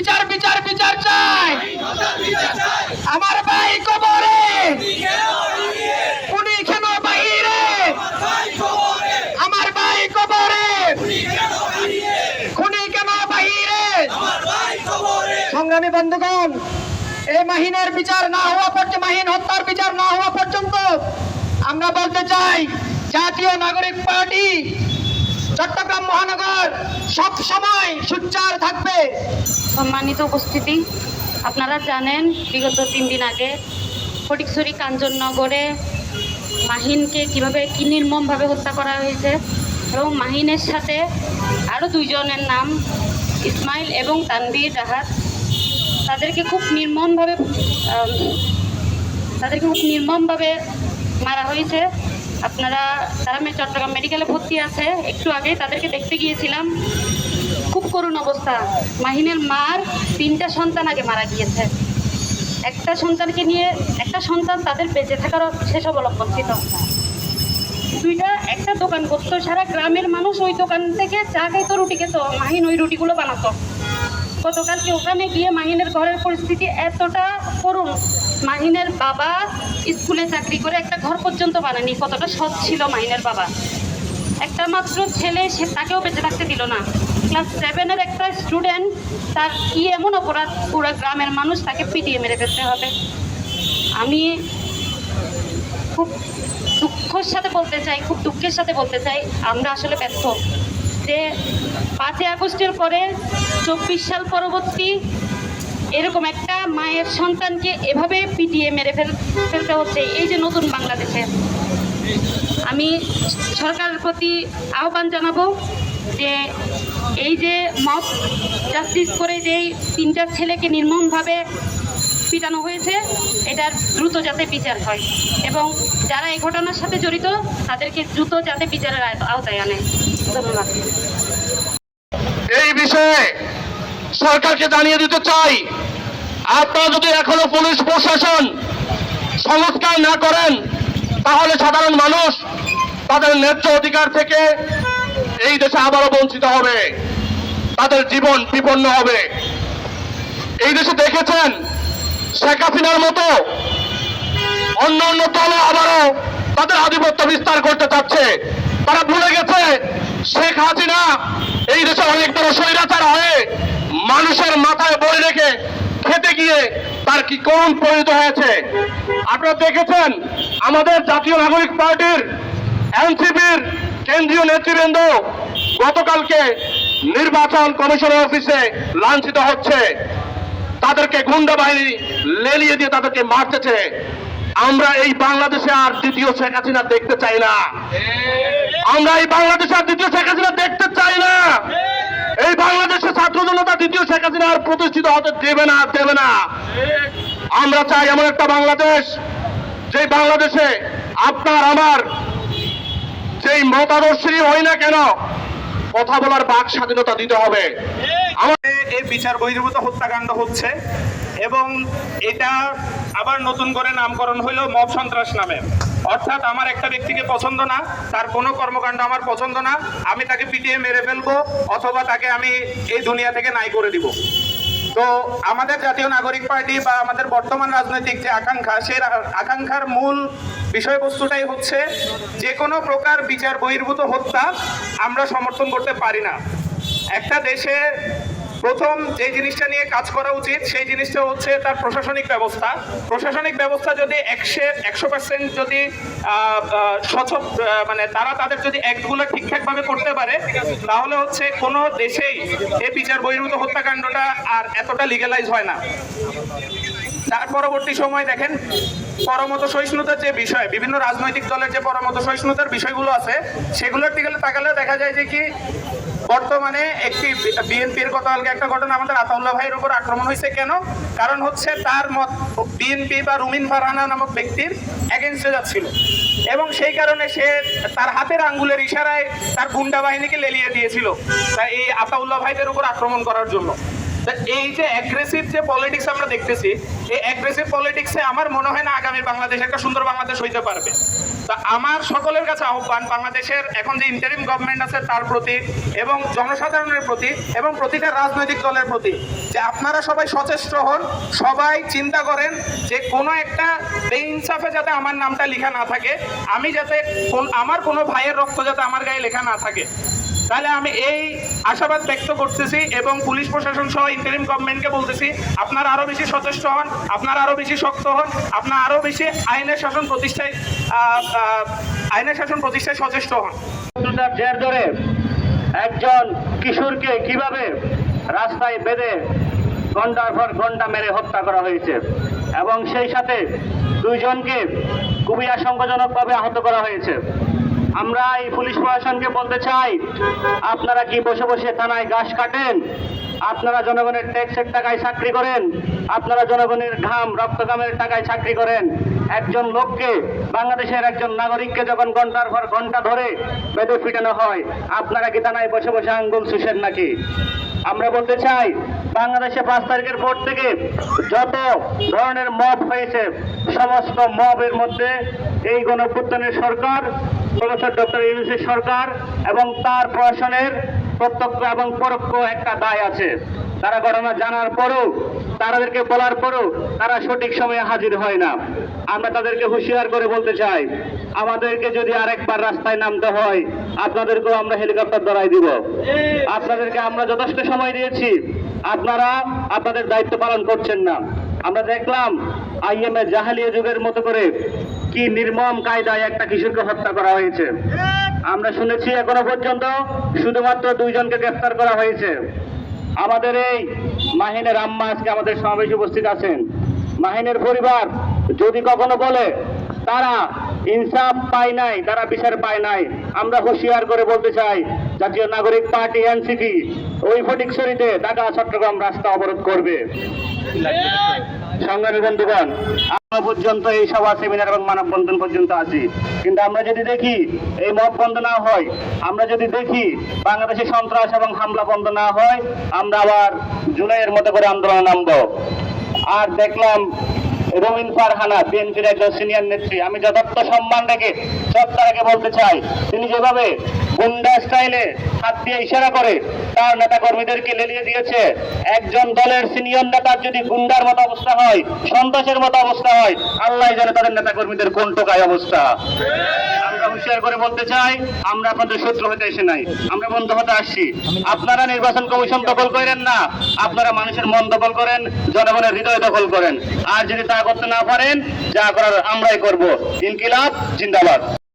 বিচার বিচার বিচার চাই। আমার ভাই কবরে। উনি কেন বাহিরে? আমার ভাই কবরে। খুনি কেন বাহিরে? সংগ্রামী বন্ধুগণ, এই মাহিনের বিচার না হওয়া পর্যন্ত, মাহিন হত্যার বিচার না হওয়া পর্যন্ত, আমরা বলতে চাই, জাতীয় নাগরিক পার্টি, চট্টগ্রাম মহানগর সব সময় সুচার থাকবে। সম্মানিত উপস্থিতি। আপনারা জানেন, বিগত তিন দিন আগে ফটিকছড়ি কাঞ্চননগরে মাহিনকে কীভাবে কি নির্মমভাবে হত্যা করা হয়েছে এবং মাহিনের সাথে আরও দুইজনের নাম ইসমাইল এবং তানবীর রাহাত, তাদেরকে খুব নির্মমভাবে তাদেরকে খুব নির্মমভাবে মারা হয়েছে। আপনারা, তারা চট্টগ্রাম মেডিকেলে ভর্তি আছে। একটু আগে তাদেরকে দেখতে গিয়েছিলাম। খুব করুণ অবস্থা। মাহিনের মার তিনটা সন্তান আগে মারা গিয়েছে। একটা সন্তানকে নিয়ে একটা সন্তান তাদের বেঁচে থাকার শেষ অবলম্বন ছিল দুইটা, একটা দোকান করতো, সারা গ্রামের মানুষ ওই দোকান থেকে চা খাইতো, রুটি খেত। মাহিন ওই রুটিগুলো বানাতো। গতকালকে ওখানে গিয়ে মাহিনের ঘরের পরিস্থিতি এতটা করুণ। মাহিনের বাবা স্কুলে চাকরি করে একটা ঘর পর্যন্ত বানানি কতটা সৎ ছিল মাহিনের বাবা। একটা মাত্র ছেলে, সে তাকেও বেঁচে থাকতে দিল না। ক্লাস সেভেনের একটা স্টুডেন্ট, তার কি এমন অপরাধ? পুরো গ্রামের মানুষ তাকে পিটিয়ে মেরে ফেলতে হবে। আমি খুব দুঃখের সাথে বলতে চাই, খুব দুঃখের সাথে বলতে চাই, আমরা আসলে ব্যর্থ। যে পাঁচই আগস্টের পরে চব্বিশ সাল পরবর্তী এরকম একটা মায়ের সন্তানকে এভাবে পিটিয়ে মেরে ফেল, ফেলতে হচ্ছে, এই যে নতুন বাংলাদেশে। আমি সরকারের প্রতি আহ্বান জানাব যে এই যে মব জাস্টিস করে যেই তিনটা ছেলেকে নির্মমভাবে পিটানো হয়েছে, এটার দ্রুত যাতে বিচার হয়। এবং যারা এই ঘটনার সাথে জড়িত, তাদেরকে দ্রুত যাতে বিচারের আওতায় আনে। ধন্যবাদ। এই বিষয়ে সরকারকে জানিয়ে দিতে চাই, আপনারা যদি এখনও পুলিশ প্রশাসন সংস্কার না করেন, তাহলে সাধারণ মানুষ তাদের ন্যায্য অধিকার থেকে এই দেশে আবারও বঞ্চিত হবে। তাদের জীবন বিপন্ন হবে। এই দেশে দেখেছেন, শেখ হাসিনার মতো অন্য অন্য দল আবারও তাদের আধিপত্য বিস্তার করতে চাচ্ছে। তারা ভুলে গেছে, শেখ হাসিনা এই দেশে অনেক বড় স্বৈরাচার হয়ে মানুষের মাথায় বই রেখে খেতে গিয়ে তার কি করুণ পরিণত হয়েছে। আপনারা দেখেছেন, আমাদের জাতীয় নাগরিক পার্টির এনসিপির কেন্দ্রীয় নেতৃবৃন্দ, গতকালকে নির্বাচন কমিশনের অফিসে লাঞ্ছিত হচ্ছে। তাদেরকে গুন্ডা বাহিনী লেলিয়ে দিয়ে তাদেরকে মারতেছে। আমরা এই বাংলাদেশে আর দ্বিতীয় শেখ হাসিনা দেখতে চাই না। আমরা এই বাংলাদেশে আর দ্বিতীয় শেখ হাসিনা দেখতে চাই না। এই বাংলাদেশে ছাত্র জনতা দ্বিতীয় শেখ হাসিনা আর প্রতিষ্ঠিত হতে দেবে না দেবে না। আমরা চাই এমন একটা বাংলাদেশ যে বাংলাদেশে আপনার, আমার যেই মতাদর্শী হই না কেন? কথা বলার বাক স্বাধীনতা দিতে হবে। আমাদের এই বিচার বহির্ভূত হত্যাকাণ্ড হচ্ছে এবং এটা আবার নতুন করে নামকরণ হইল মব সন্ত্রাস নামে। অর্থাৎ আমার একটা ব্যক্তিকে পছন্দ না, তার কোনো কর্মকাণ্ড আমার পছন্দ না, আমি তাকে পিটিয়ে মেরে ফেলব অথবা তাকে আমি এই দুনিয়া থেকে নাই করে দিব। তো আমাদের জাতীয় নাগরিক পার্টি বা আমাদের বর্তমান রাজনৈতিক যে আকাঙ্ক্ষা সেই আকাঙ্ক্ষার মূল বিষয়বস্তুটাই হচ্ছে যে কোনো প্রকার বিচার বহির্ভূত হত্যা আমরা সমর্থন করতে পারি না। একটা দেশে প্রথম যে জিনিসটা নিয়ে কাজ করা উচিত, সেই জিনিসটা হচ্ছে তার প্রশাসনিক ব্যবস্থা। প্রশাসনিক ব্যবস্থা যদি একশো একশো পার্সেন্ট যদি সচব মানে তারা তাদের যদি অ্যাক্টগুলো ঠিকঠাকভাবে করতে পারে, তাহলে হচ্ছে কোনো দেশেই এই বিচার বহির্ভূত হত্যাকাণ্ডটা আর এতটা লিগালাইজ হয় না। তার পরবর্তী সময় দেখেন, পরমত সহিষ্ণুতার যে বিষয়, বিভিন্ন রাজনৈতিক দলের যে পরমত সহিষ্ণুতার বিষয়গুলো আছে, সেগুলোর দিকে তাকালে দেখা যায় যে কি বর্তমানে একটি বিএনপির গতকালকে একটা ঘটনা আমাদের আতাউল্লাহ ভাইয়ের উপর আক্রমণ হয়েছে কেন? কারণ হচ্ছে তার মত বিএনপি বা রুমিন ফারহানা নামক ব্যক্তির এগেনস্টে যাচ্ছিল। এবং সেই কারণে সে তার হাতের আঙ্গুলের ইশারায় তার গুন্ডা বাহিনীকে লেলিয়ে দিয়েছিল। তাই এই আতাউল্লাহ ভাইদের উপর আক্রমণ করার জন্য। এই যে অ্যাগ্রেসিভ যে পলিটিক্স আমরা দেখতেছি, এই অ্যাগ্রেসিভ পলিটিক্সে আমার মনে হয় না আগামী বাংলাদেশ একটা সুন্দর বাংলাদেশ হইতে পারবে। তা আমার সকলের কাছে আহ্বান, বাংলাদেশের এখন যে ইন্টারিম গভর্নমেন্ট আছে তার প্রতি এবং জনসাধারণের প্রতি এবং প্রতিটা রাজনৈতিক দলের প্রতি যে আপনারা সবাই সচেষ্ট হন, সবাই চিন্তা করেন যে কোনো একটা বেইনসাফে যাতে আমার নামটা লেখা না থাকে, আমি যাতে আমার কোনো ভাইয়ের রক্ত যাতে আমার গায়ে লেখা না থাকে। তাহলে আমি এই আশাবাদ ব্যক্ত করতেছি এবং পুলিশ প্রশাসন সহ ইন্টারিম গভর্নমেন্টকে বলতেছি, আপনারা আরও বেশি সচেষ্ট হন, আপনারা আরও বেশি শক্ত হন, আপনারা আরও বেশি আইনের শাসন প্রতিষ্ঠায় আইনের শাসন প্রতিষ্ঠায় সচেষ্ট হন। জের ধরে একজন কিশোরকে কীভাবে রাস্তায় বেঁধে ঘণ্টার পর ঘণ্টা মেরে হত্যা করা হয়েছে এবং সেই সাথে দুইজনকে খুবই আশঙ্কাজনকভাবে আহত করা হয়েছে। আমরা এই পুলিশ প্রশাসনকে বলতে চাই, আপনারা কি বসে বসে থানায় ঘাস কাটেন? আপনারা জনগণের ট্যাক্সের টাকায় চাকরি করেন? আপনারা জনগণের ঘাম রক্ত রক্তঘামের টাকায় চাকরি করেন? একজন লোককে, বাংলাদেশের একজন নাগরিককে যখন ঘণ্টার পর ঘণ্টা ধরে বেঁধে ফিটানো হয়, আপনারা কি থানায় বসে বসে আঙ্গুল শুষেন নাকি? আমরা বলতে চাই, বাংলাদেশে পাঁচ তারিখের পর থেকে যত ধরনের মব হয়েছে, সমস্ত মবের মধ্যে এই গণপুত্তনের সরকার প্রফেসর ডক্টর ইউনুসের সরকার এবং তার প্রশাসনের প্রত্যক্ষ এবং পরোক্ষ একটা দায় আছে। তারা ঘটনা জানার পরও, তাদেরকে বলার পরও তারা সঠিক সময়ে হাজির হয় না। আমরা তাদেরকে হুঁশিয়ার করে বলতে চাই, আমাদেরকে যদি আরেকবার রাস্তায় নামতে হয়, আপনাদেরকেও আমরা হেলিকপ্টার ধরাই দিব। আপনাদেরকে আমরা যথেষ্ট সময় দিয়েছি। আপনারা আপনাদের দায়িত্ব পালন করছেন না। আমরা দেখলাম আইএমএ জাহালিয়া যুগের মতো করে কি নির্মম কায়দায় একটা কিশোরকে হত্যা করা হয়েছে? আমরা শুনেছি এখনও পর্যন্ত শুধুমাত্র দুইজনকে গ্রেফতার করা হয়েছে। আমাদের এই মাহিনের আম্মা আজকে আমাদের সমাবেশে উপস্থিত আছেন। মাহিনের পরিবার যদি কখনো বলে, তারা ইনসাফ পায় নাই, তারা বিচার পায় নাই, আমরা হুঁশিয়ার করে বলতে চাই, জাতীয় নাগরিক পার্টি, এনসিপি, ওই ফটিক ফটিকছড়িতে ঢাকা, চট্টগ্রাম রাস্তা অবরোধ করবে। সংগ্রামী বন্ধুগণ পর্যন্ত এই সভা সেমিনার এবং মানববন্ধন পর্যন্ত আছি। কিন্তু আমরা যদি দেখি, এই মত বন্ধ না হয়, আমরা যদি দেখি বাংলাদেশে সন্ত্রাস এবং হামলা বন্ধ না হয়, আমরা আবার জুলাইয়ের মতো করে আন্দোলনে নামবো। আর দেখলাম রবিন ফারহানা, বিএনপির একজন সিনিয়র নেত্রী। আমি যথার্থ সম্মান রেখে সত্তারাকে বলতে চাই, তিনি যেভাবে গুন্ডা স্টাইলে হাত দিয়ে ইশারা করে। তার নেতা কর্মীদেরকে লেলিয়ে দিয়েছে। একজন দলের সিনিয়র নেতার যদি গুন্ডার মতো অবস্থা হয়, সন্ত্রাসের মতো অবস্থা হয়, আল্লাহ জানে তাদের নেতা কর্মীদের কোন টোকায় অবস্থা। আমরা করে বলতে চাই, আমরা হতে এসে নাই। আমরা বন্ধু আসছি। আপনারা নির্বাচন কমিশন দখল না, আপনারা মানুষের মন দখল করেন, জনগণের হৃদয় দখল করেন। আর যদি তা করতে না পারেন, যা করার আমরাই করব। ইনকিলাব, জিন্দাবাদ।